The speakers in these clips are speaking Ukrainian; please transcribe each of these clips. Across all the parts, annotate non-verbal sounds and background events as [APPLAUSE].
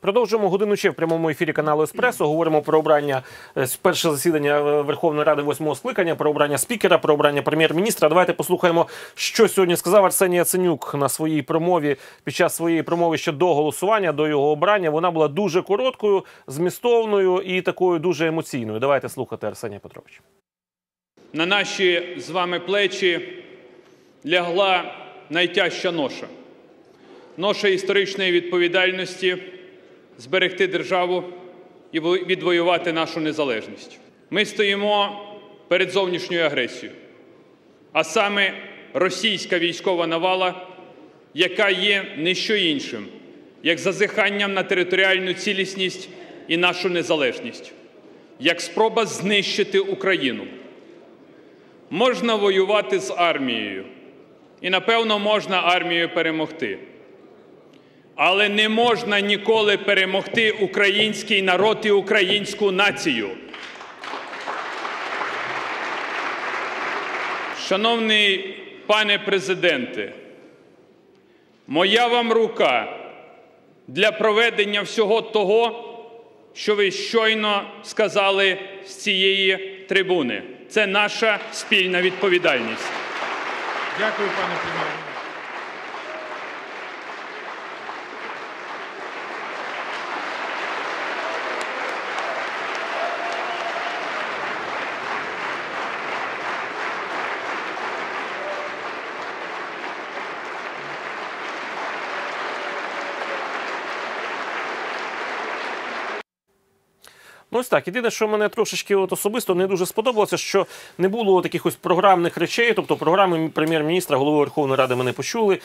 Продовжуємо годину ще в прямому ефірі каналу Еспресо. Говоримо про обрання е, перше засідання е, Верховної Ради восьмого скликання, про обрання спікера, про обрання прем'єр-міністра. Давайте послухаємо, що сьогодні сказав Арсеній Яценюк на своїй промові під час своєї промови ще до голосування, до його обрання. Вона була дуже короткою, змістовною і такою дуже емоційною. Давайте слухати Арсенія Петровича. На наші з вами плечі лягла найтяжча ноша. Ноша історичної відповідальності зберегти державу і відвоювати нашу незалежність. Ми стоїмо перед зовнішньою агресією, а саме російська військова навала, яка є не що іншим, як зазиханням на територіальну цілісність і нашу незалежність, як спроба знищити Україну. Можна воювати з армією, і напевно можна армією перемогти. Але не можна ніколи перемогти український народ і українську націю. Шановний пане президенте, моя вам рука для проведення всього того, що ви щойно сказали з цієї трибуни. Це наша спільна відповідальність. Дякую, пане прем'єр. Ну, ось так. Єдине, що мене трошечки от особисто не дуже сподобалося, що не було таких ось програмних речей, тобто програми прем'єр-міністра, голови Верховної Ради ми не почули.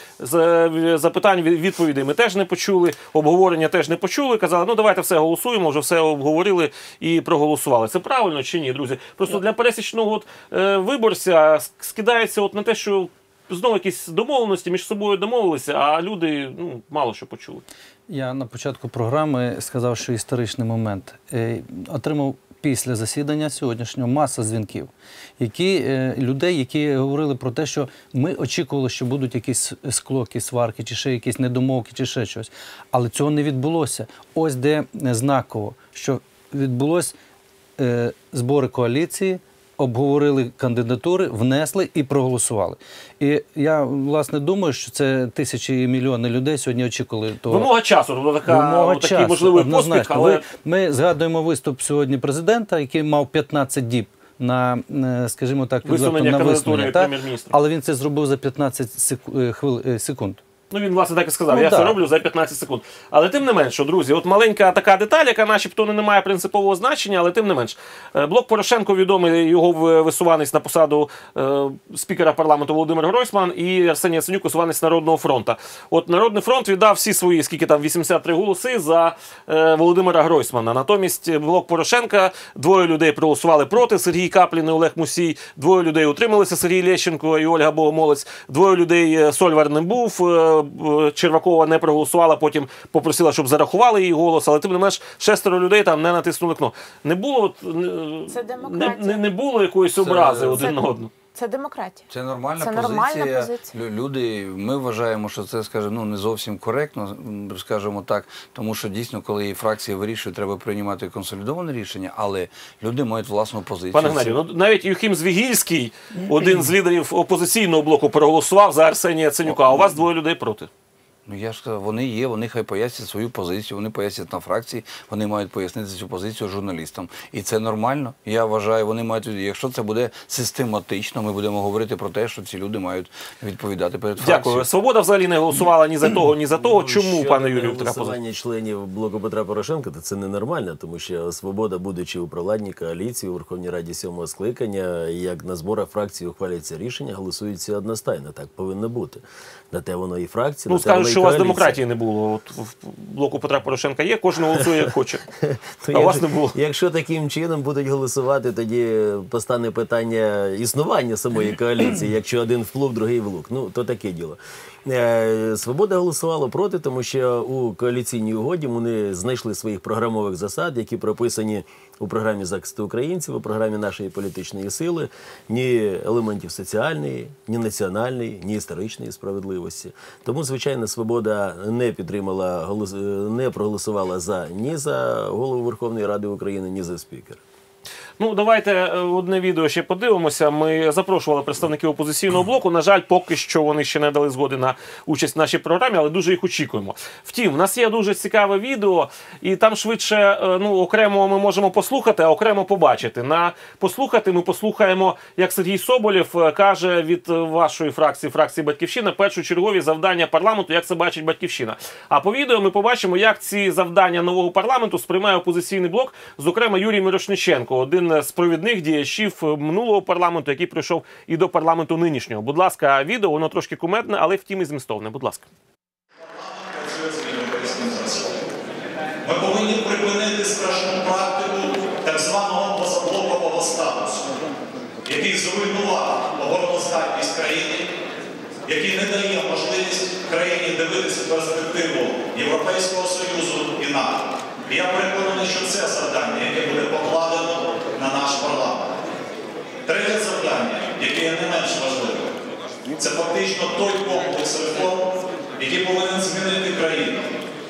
Запитань від- відповідей ми теж не почули, обговорення теж не почули. Казали, ну давайте все голосуємо, вже все обговорили і проголосували. Це правильно чи ні, друзі? Просто для пересічного от, е, виборця скидається от на те, що. Знову якісь домовленості між собою домовилися, а люди ну мало що почули. Я на початку програми сказав, що історичний момент. Е, Отримав після засідання сьогоднішнього маса дзвінків, які, е, людей, які говорили про те, що ми очікували, що будуть якісь склоки, сварки, чи ще якісь недомовки, чи ще щось. Але цього не відбулося. Ось де знаково, що відбулось е, збори коаліції. Обговорили кандидатури, внесли і проголосували. І я власне думаю, що це тисячі і мільйони людей сьогодні очікували того. Вимога часу, тобто така Вимога такий часу, можливий поспіх, але Ми згадуємо виступ сьогодні президента, який мав 15 діб на, е, скажімо так, Висунення на висунення, так? але він це зробив за 15 сек- е, е, секунд. Ну, він, власне, так і сказав. Ну, я да. це роблю за 15 секунд. Але тим не менш, що, друзі, от маленька така деталь, яка начебто не має принципового значення, але тим не менш. Е, Блок Порошенко відомий його висуванець на посаду е, спікера парламенту Володимир Гройсман і Арсеній Яценюк висуванець Народного фронту. От Народний фронт віддав всі свої, скільки там, 83 голоси за е, Володимира Гройсмана. Натомість блок Порошенка двоє людей проголосували проти Сергій Каплін і Олег Мусій, двоє людей утрималися Сергій Лещенко і Ольга Богомолець, двоє людей е, Сольвар не був, е, Червакова не проголосувала, потім попросила, щоб зарахували її голос, але тим не менш шестеро людей там не натиснули кно. Не було, от, е, Це не, демократія. не, не було якоїсь образи один на одного. Це демократія. Це нормальна Це позиція. нормальна позиція. Лю- Люди, ми вважаємо, що це, скажімо, ну не зовсім коректно, скажімо так, тому що дійсно, коли її фракція вирішує, треба приймати консолідоване рішення, але люди мають власну позицію. Пане Це- ну навіть Юхім Звігільський, один з лідерів опозиційного блоку, проголосував за Арсенія Ценюка. а у вас двоє людей проти. Ну я ж сказав, вони є, вони хай пояснять свою позицію, вони пояснять на фракції, вони мають пояснити цю позицію журналістам. І це нормально. Я вважаю, вони мають, якщо це буде систематично, ми будемо говорити про те, що ці люди мають відповідати перед фракцією. Дякую. Свобода взагалі не голосувала ні за того, ні за того. Чому, пане Юрію, така позиція? членів блоку Петра Порошенка, то це ненормально, тому що свобода, будучи у провладній коаліції у Верховній Раді сьомого скликання, як на зборах фракції ухвалюється рішення, голосується одностайно. Так повинно бути. На те воно і фракція, Ну на те що у вас демократії не було. От в блоку Петра Порошенка є, кожен голосує як хоче. [LAUGHS] А у вас не було. Якщо таким чином будуть голосувати, тоді постане питання існування самої коаліції, якщо один вплуг, другий влук. Ну, то таке діло. Е, Свобода голосувала проти, тому що у коаліційній угоді вони знайшли своїх програмових засад, які прописані у програмі захисту українців, у програмі нашої політичної сили ні елементів соціальної, ні національної, ні історичної справедливості. Тому, звичайно, свобода не підтримала не проголосувала за ні за голову Верховної Ради України, ні за спікера. Ну, давайте е, одне відео ще подивимося. Ми запрошували представників опозиційного блоку. На жаль, поки що вони ще не дали згоди на участь в нашій програмі, але дуже їх очікуємо. Втім, в нас є дуже цікаве відео, і там швидше е, ну, окремо ми можемо послухати, а окремо побачити. На послухати ми послухаємо, як Сергій Соболєв е, каже від вашої фракції, фракції Батьківщина, першочергові завдання парламенту, як це бачить Батьківщина. А по відео ми побачимо, як ці завдання нового парламенту сприймає опозиційний блок, зокрема Юрій Мирошниченко, один з провідних діячів е, минулого парламенту, який прийшов і до парламенту нинішнього. Будь ласка, відео воно трошки кумедне, але втім і змістовне. Будь ласка. Ми повинні припинити страшну практику так званого позаблокового статусу, який зруйнував обороноздатність країни, який не дає можливість країні дивитися перспективу Європейського Союзу і НАТО. Я переконаний, що це завдання, яке буде покладено. Третє завдання, яке є не менш важливим, це фактично той комплекс реформ, який повинен змінити країну,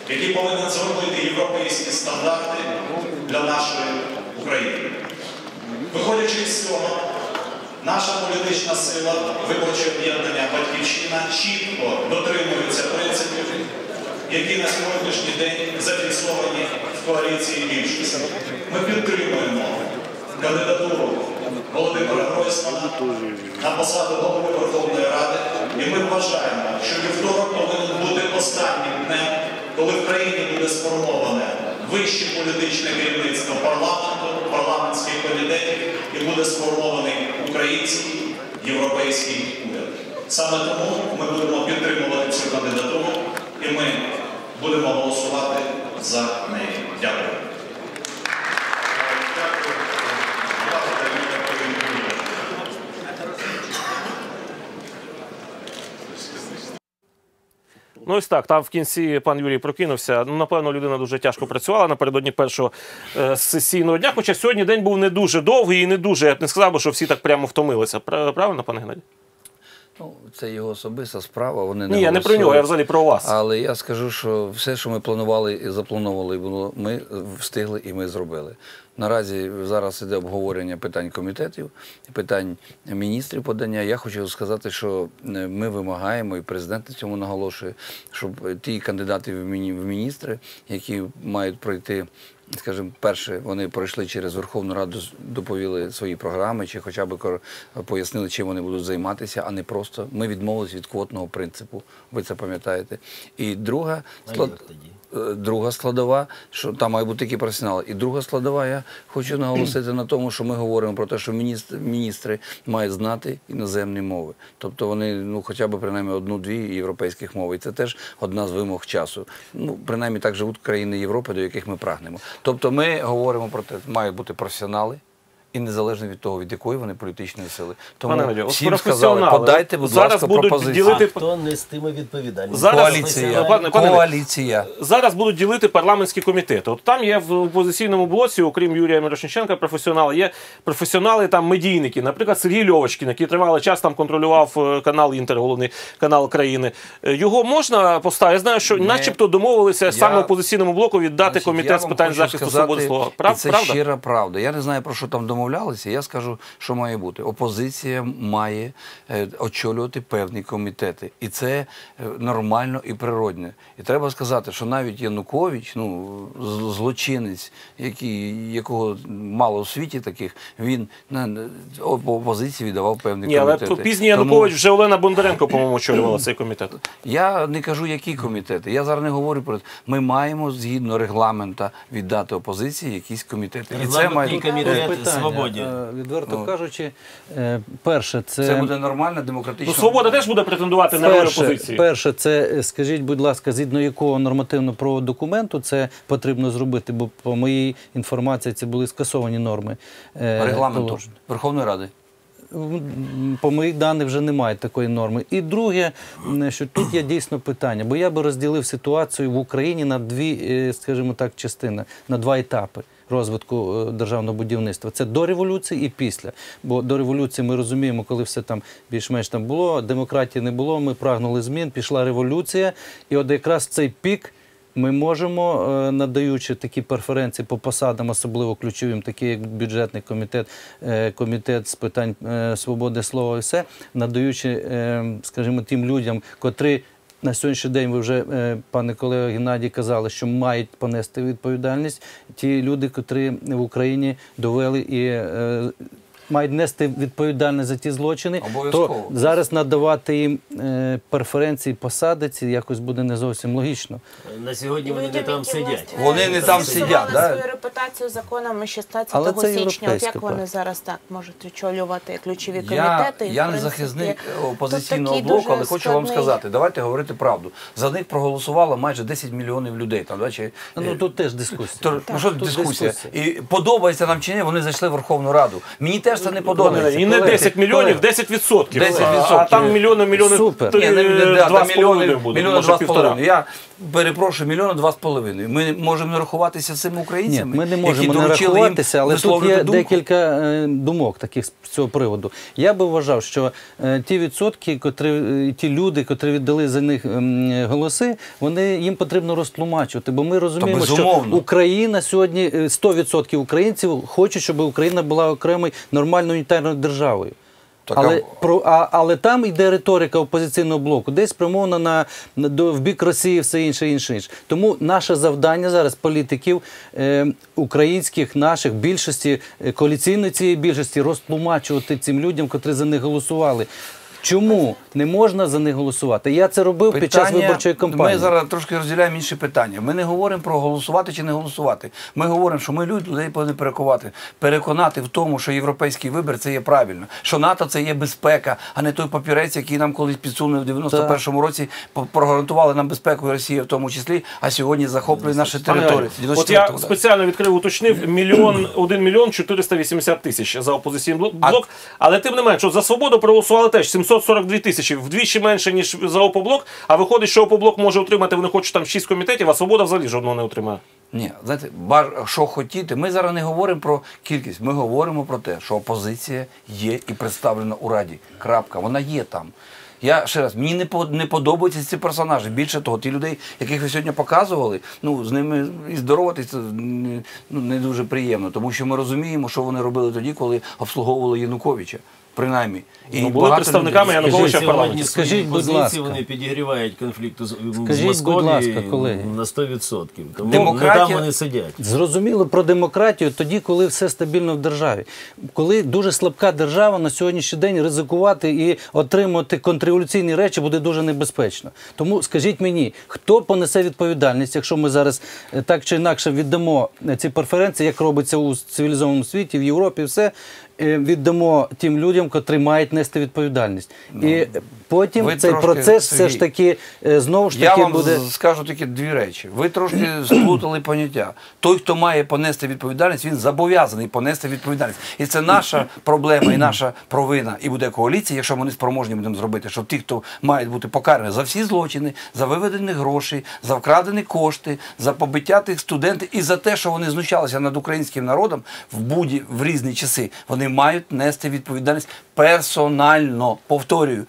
який повинен зробити європейські стандарти для нашої України. Виходячи з цього, наша політична сила, виборче об'єднання Батьківщина чітко дотримується принципів, які на сьогоднішній день зафіксовані в коаліції більшості. Ми підтримуємо кандидатуру Володимира Гройсмана на посаду голови Верховної Ради. І ми вважаємо, що вівторок повинен бути останнім днем, коли в країні буде сформоване вище політичне керівництво парламенту, парламентських комітетів і буде сформований український європейський уряд. Саме тому ми будемо підтримувати цю кандидатуру і ми будемо голосувати за неї. Дякую. Ну ось так. Там в кінці пан Юрій прокинувся. Ну, напевно, людина дуже тяжко працювала напередодні першого е, сесійного дня. Хоча сьогодні день був не дуже довгий і не дуже. Я б не сказав би, що всі так прямо втомилися. Пра- Правильно, пане Геннадій? Ну, це його особиста справа. Вони не Ні, я не про нього, я взагалі про вас. Але я скажу, що все, що ми планували і заплановували, було, ми встигли і ми зробили. Наразі зараз іде обговорення питань комітетів, питань міністрів подання. Я хочу сказати, що е, ми вимагаємо, і президент на цьому наголошує, щоб ті кандидати в міністри, які мають пройти. Скажімо, перше, вони пройшли через Верховну Раду, доповіли свої програми, чи хоча б пояснили, чим вони будуть займатися, а не просто ми відмовились від квотного принципу. Ви це пам'ятаєте. І друга А склад... Е, Друга складова, що там має бути такі професіонали. І друга складова, я хочу наголосити на тому, що ми говоримо про те, що міністри, міністри мають знати іноземні мови. Тобто вони ну хоча б принаймні одну-дві європейських мови. І це теж одна з вимог часу. Ну, принаймні так живуть країни Європи, до яких ми прагнемо. Тобто ми говоримо про те, мають бути професіонали. І незалежно від того, від якої вони політичної сили. Тому Пане Надію, от всім сказали, подайте, будь зараз ласка, будуть пропозиції. ділити- А хто нестиме відповідальність? Зараз- Коаліція. Пане- Коаліція. Зараз будуть ділити парламентські комітети. От там є в опозиційному блоці, окрім Юрія Мирошниченка, професіонали. Є професіонали там медійники. Наприклад, Сергій Льовочкін, який тривалий час там контролював е, канал Інтер, головний канал країни. Е, Його можна поставити. Я знаю, що начебто домовилися саме опозиційному блоку віддати Значить, комітет з питань захисту свободи слова. Прав, це правда? щира правда. Я не знаю, про що там домовлялися. Я скажу, що має бути. Опозиція має е, очолювати певні комітети. І це е, нормально і природне. І треба сказати, що навіть Янукович, ну, злочинець, який, якого мало у світі таких, він на на- опозиції віддавав певні Ні, але комітети. пізній Тому- Янукович вже Олена Бондаренко, по-моєму, очолювала цей комітет. я не кажу, які комітети. Я зараз не говорю про це. Ми маємо згідно регламента віддати опозиції якісь комітети. І це Регламентний має комітет свободі. е, Відверто Ну. кажучи, е, перше, це, це буде нормальна демократична. Ну, свобода теж буде претендувати на роль опозиції. перше, це е, скажіть, будь ласка, згідно якого нормативно-правового документу це потрібно зробити, бо по моїй інформації це були скасовані норми. е, регламенту. Верховної Ради. По моїх даних вже немає такої норми. І друге, що тут є дійсно питання, бо я би розділив ситуацію в Україні на дві, е, скажімо так, частини, на два етапи. Розвитку е, державного будівництва. Це до революції і після. Бо до революції ми розуміємо, коли все там більш-менш там було, демократії не було. Ми прагнули змін, пішла революція, і от якраз цей пік. Ми можемо, е, надаючи такі преференції по посадам, особливо ключовим, такі як бюджетний комітет, е, комітет з питань свободи слова і все, надаючи, скажімо, тим людям, котрі на сьогоднішній день ви вже, е, пане колего Геннадій, казали, що мають понести відповідальність. Ті люди, котрі в Україні довели і е, мають нести відповідальність за ті злочини, то Обов'язково. зараз надавати їм е, преференції, посади, ці якось буде не зовсім логічно. На сьогодні вони не там сидять. Вони не там сидять, да? свою репутацію законами 16 Але січня. От як вони зараз так можуть очолювати ключові комітети? Я не захисник опозиційного блоку, але хочу вам сказати, давайте говорити правду. За них проголосувало майже 10 мільйонів людей. Там, да, чи, Ну тут теж дискусія. Ну що дискусія? дискусія. І подобається нам чи ні, вони зайшли в Верховну Раду. Мені теж це не подобається. І не колеги, 10 мільйонів, 10 відсотків. 10%. А там мільйони, мільйони, Супер. три, Ні, не, не, да, два з половиною буде, мільйони може два з половиною. Я перепрошую, мільйони два з половиною. Ми можемо не рахуватися з цими Ні, українцями, ми не можемо не рахуватися, але тут є думку. декілька е, думок таких з цього приводу. Я би вважав, що е, ті відсотки, котрі е, ті люди, котрі віддали за них ем, голоси, вони їм потрібно розтлумачувати. Бо ми розуміємо, що. Україна сьогодні е, 100% українців хочуть, щоб Україна була окремою нормальною унітарною державою. Так, але, а- про, а, але там йде риторика опозиційного блоку, десь спрямована на, на до, в бік Росії, все інше, інше, інше. Тому наше завдання зараз політиків е, українських, наших більшості, е, коаліційної цієї більшості, розтлумачувати цим людям, котрі за них голосували. Чому не можна за них голосувати? Я це робив під час виборчої кампанії. Ми зараз трошки розділяємо інші питання. Ми не говоримо про голосувати чи не голосувати. Ми говоримо, що ми люд- людей повинні переконати, переконати в тому, що європейський вибір це є правильно, що НАТО це є безпека, а не той папірець, який нам колись підсунули в 91-му році, по- прогарантували нам безпеку і Росія в тому числі, а сьогодні захоплює наші території. От я спеціально відкрив, уточнив мільйон, 1 мільйон 480 тисяч за опозиційний блок, блок. Але тим не менше, за свободу проголосували теж 742 тисячі, вдвічі менше, ніж за опоблок. А виходить, що опоблок може отримати, вони хочуть там 6 комітетів, а свобода взагалі жодного не отримає. Ні, знаєте, бар, що хотіти. Ми зараз не говоримо про кількість. Ми говоримо про те, що опозиція є і представлена у Раді. Крапка. Вона є там. Я ще раз, мені не по- не подобаються ці персонажі. Більше того, ті людей, яких ви сьогодні показували, ну з ними і здороватися ну, не дуже приємно, тому що ми розуміємо, що вони робили тоді, коли обслуговували Януковича. Принаймні. Ну, були представниками людей- Януковича в Сьогодні парламенті. Скажіть, будь позиції ласка. вони підігрівають конфлікту з, з будь ласка, колеги. на 100%. Тому Демократія- не там вони сидять. Зрозуміло про демократію тоді, коли все стабільно в державі. Коли дуже слабка держава на сьогоднішній день ризикувати і отримати контрреволюційні речі буде дуже небезпечно. Тому скажіть мені, хто понесе відповідальність, якщо ми зараз е, так чи інакше віддамо е, ці преференції, як робиться у цивілізованому світі, в Європі, все. Е, Віддамо тим людям, котрі мають нести відповідальність, і потім ви цей процес все ж таки е, знову ж Я таки вам буде. скажу тільки дві речі. Ви трошки сплутали поняття. Той, хто має понести відповідальність, він зобов'язаний понести відповідальність. І це наша проблема і наша провина. І буде коаліція, якщо ми не спроможні будемо зробити, щоб ті, хто мають бути покарані за всі злочини, за виведені гроші, за вкрадені кошти, за побиття тих студентів і за те, що вони знущалися над українським народом в буді в різні часи, вони мають нести відповідальність персонально. Повторюю.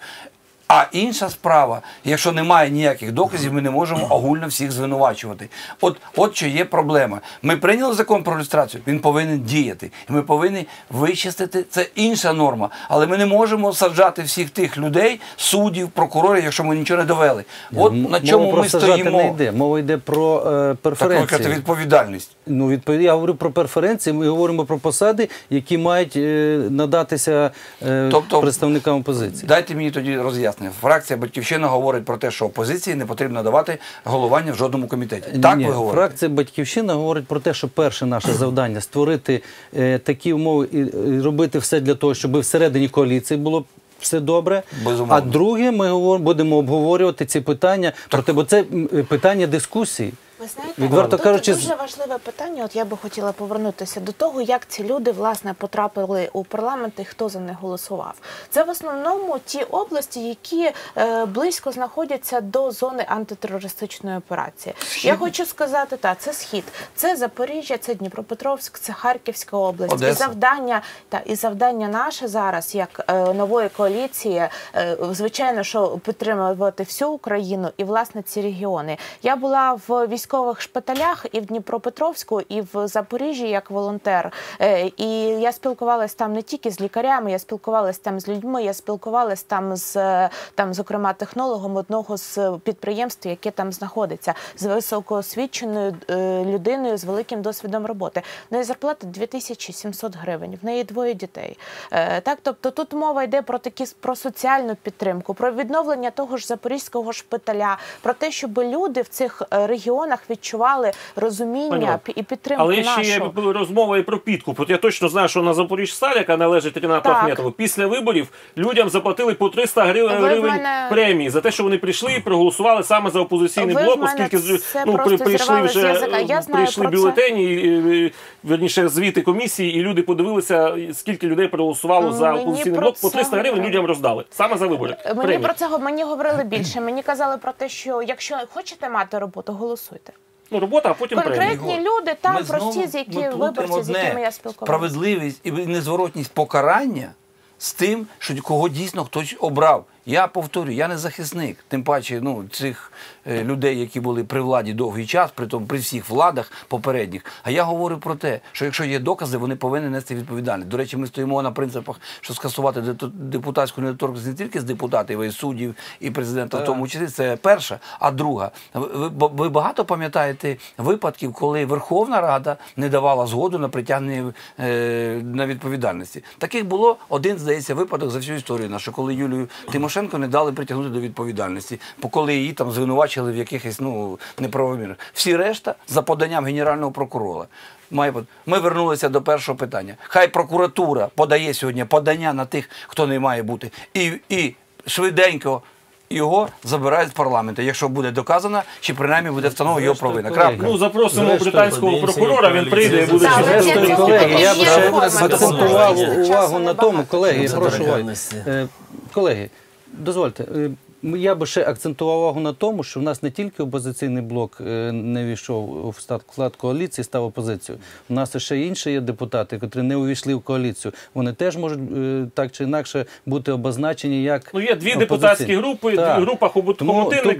А інша справа, якщо немає ніяких доказів, ми не можемо огульно всіх звинувачувати. От, от що є проблема. Ми прийняли закон про люстрацію, він повинен діяти. І ми повинні вичистити це інша норма. Але ми не можемо саджати всіх тих людей, суддів, прокурорів, якщо ми нічого не довели. От на чому мова ми стоїмо. не йде. Мова йде про е, Так преференції. викликати відповідальність. Ну, відповідь, я говорю про преференції, ми говоримо про посади, які мають е, надатися е, Тобто- представникам опозиції. Дайте мені тоді роз'яснення. Фракція Батьківщина говорить про те, що опозиції не потрібно давати головування в жодному комітеті. Так ви говорите? Фракція Батьківщина говорить про те, що перше наше [CLEARS THROAT] завдання створити е, такі умови і, робити все для того, щоб всередині коаліції було. Все добре. Безумовно. А друге, ми будемо обговорювати ці питання, проте, бо це питання дискусії. Ви знаєте, Відверто тут кажучи, дуже важливе питання. От я би хотіла повернутися до того, як ці люди власне потрапили у парламент і хто за них голосував. Це в основному ті області, які е, близько знаходяться до зони антитерористичної операції. Я хочу сказати, так, це схід, це Запоріжжя, це Дніпропетровськ, це Харківська область. І завдання та і завдання наше зараз, як е, нової коаліції, е, звичайно, що підтримувати всю Україну і власне ці регіони. Я була в військових шпиталях і в Дніпропетровську, і в Запоріжжі як волонтер. Е, і я спілкувалась там не тільки з лікарями, я спілкувалась там з людьми. Я спілкувалась там з е, там, зокрема, технологом одного з підприємств, яке там знаходиться, з високоосвіченою е, людиною з великим досвідом роботи. В неї зарплата 2700 гривень. В неї двоє дітей. Так, тобто тут мова йде про такі про соціальну підтримку, про відновлення того ж запорізького шпиталя, про те, щоб люди в цих регіонах відчували розуміння пі- і підтримку Але ще нашу. є розмова і про підкуп. От я точно знаю, що на Запоріжсталь, яка належить Рінату. Ахметову, після виборів людям заплатили по 300 гривень, Ви мене- премії за те, що вони прийшли і проголосували саме за опозиційний Ви блок, оскільки ну, просто прийшли вже язика. Я знаю прийшли бюлетені, і, і, верніше звіти комісії, і люди подивилися, скільки людей проголосувало за Мені опозиційний блок. По це 300 гривень людям роздали саме за вибори. Мені Премії. про це мені говорили більше. Мені казали про те, що якщо хочете мати роботу, голосуйте. Ну, робота, а потім премія. Конкретні люди, там Ми прості, знову- з які ми плутаємо виборці, з одне. якими я спілкувалася. Справедливість і незворотність покарання з тим, що кого дійсно хтось обрав. Я повторюю, я не захисник, тим паче ну, цих е, людей, які були при владі довгий час, при тому при всіх владах попередніх. А я говорю про те, що якщо є докази, вони повинні нести відповідальність. До речі, ми стоїмо на принципах, що скасувати депутатську недоторкність не тільки з депутатів, а й суддів і президента, в тому числі це перша. А друга, ви, ви- ви багато пам'ятаєте випадків, коли Верховна Рада не давала згоду на притягнення е, на відповідальності. Таких було один, здається, випадок за всю історію нашу, коли Юлію Тимошенко не дали притягнути до відповідальності, коли її там звинувачили в якихось ну неправомірних. Всі решта за поданням генерального прокурора. Ми вернулися до першого питання. Хай прокуратура подає сьогодні подання на тих, хто не має бути, і, і швиденько. Його забирають з парламенту, якщо буде доказано, чи принаймні буде встановлена його провина. Крапка. Ну, запросимо Зрештою, британського прокурора, він прийде і буде цього Колеги, я б ще акцентував увагу на тому, колеги, я прошу вас. Е, Колеги, дозвольте. Я би ще акцентував увагу на тому, що в нас не тільки опозиційний блок е, не війшов в склад коаліції, став опозицією. У нас ще інші є депутати, які не увійшли в коаліцію. Вони теж можуть е, так чи інакше бути обозначені як Ну, є дві опозиційні. депутатські групи, Так. група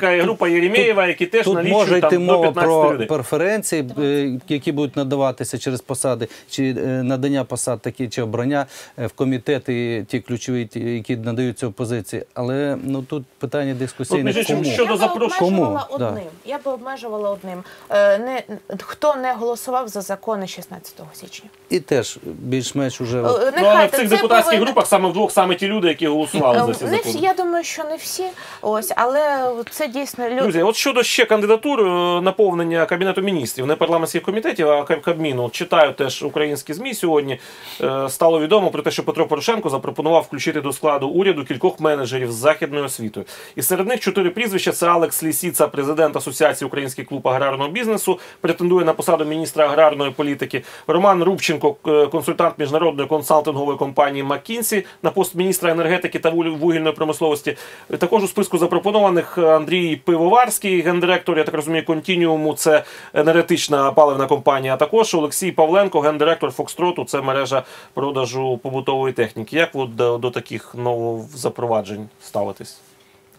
тут- і група Єремєєва, які теж Тут налічують може йти там, до мова 15 про людей. преференції, е, які будуть надаватися через посади, чи надання посад такі, чи обрання в комітети, ті ключові, які надаються опозиції. Але ну тут питання дискусійне. От, кому? що- Щодо я би обмежувала Кому? Да. одним. Я би обмежувала одним. Е, не, хто не голосував за закони 16 січня? І теж більш-менш уже Е, от, Ну, але в цих депутатських повинен- групах саме вдвох саме ті люди, які голосували за ці Е, Не всі, закони. я думаю, що не всі. Ось, але це дійсно люди. Друзі, от щодо ще кандидатур е, наповнення кабінету міністрів, не парламентських комітетів, а Каб- Кабміну. Читаю теж українські змі сьогодні. Е, Стало відомо про те, що Петро Порошенко запропонував включити до складу уряду кількох менеджерів з західною освітою. І серед них чотири прізвища: це Алекс Лісіца, президент Асоціації Український клуб аграрного бізнесу, претендує на посаду міністра аграрної політики. Роман Рубченко, е, консультант міжнародної консалтингової компанії McKinsey на пост міністра енергетики та вугіль- вугільної промисловості. Також у списку запропонованих Андрій Пивоварський, гендиректор, я так розумію, контініуму. Це енергетична паливна компанія. А також Олексій Павленко, гендиректор Фокстроту. Це мережа продажу побутової техніки. Як ви до, до таких новозапроваджень ставитесь?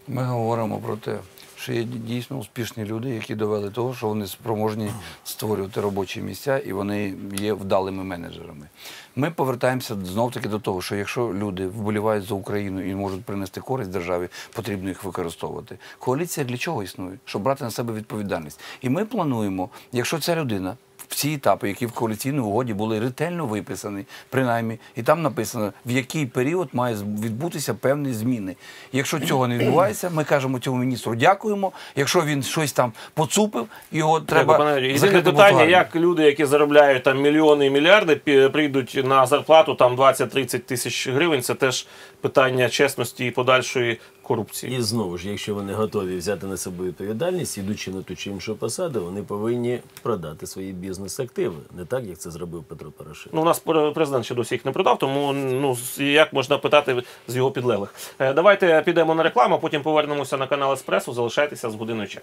Ми говоримо про те, що є дійсно успішні люди, які довели того, що вони спроможні створювати робочі місця і вони є вдалими менеджерами. Ми повертаємося знов таки до того, що якщо люди вболівають за Україну і можуть принести користь державі, потрібно їх використовувати. Коаліція для чого існує? Щоб брати на себе відповідальність. І ми плануємо, якщо ця людина. В ці етапи, які в коаліційній угоді були ретельно виписані, принаймні, і там написано, в який період має відбутися певні зміни. Якщо цього не відбувається, ми кажемо цьому міністру дякуємо. Якщо він щось там поцупив, його треба Юрію, Єдине питання, як люди, які заробляють там мільйони і мільярди, прийдуть на зарплату там 20-30 тисяч гривень. Це теж питання чесності і подальшої корупції. І знову ж, якщо вони готові взяти на себе відповідальність, ідучи на ту чи іншу посаду, вони повинні продати свої бізнес-активи, не так, як це зробив Петро Порошенко. Ну, у нас пр- президент ще досі їх не продав, тому ну як можна питати з його підлеглих. Е, Давайте підемо на рекламу, потім повернемося на канал Еспресо. Залишайтеся з годиною чек.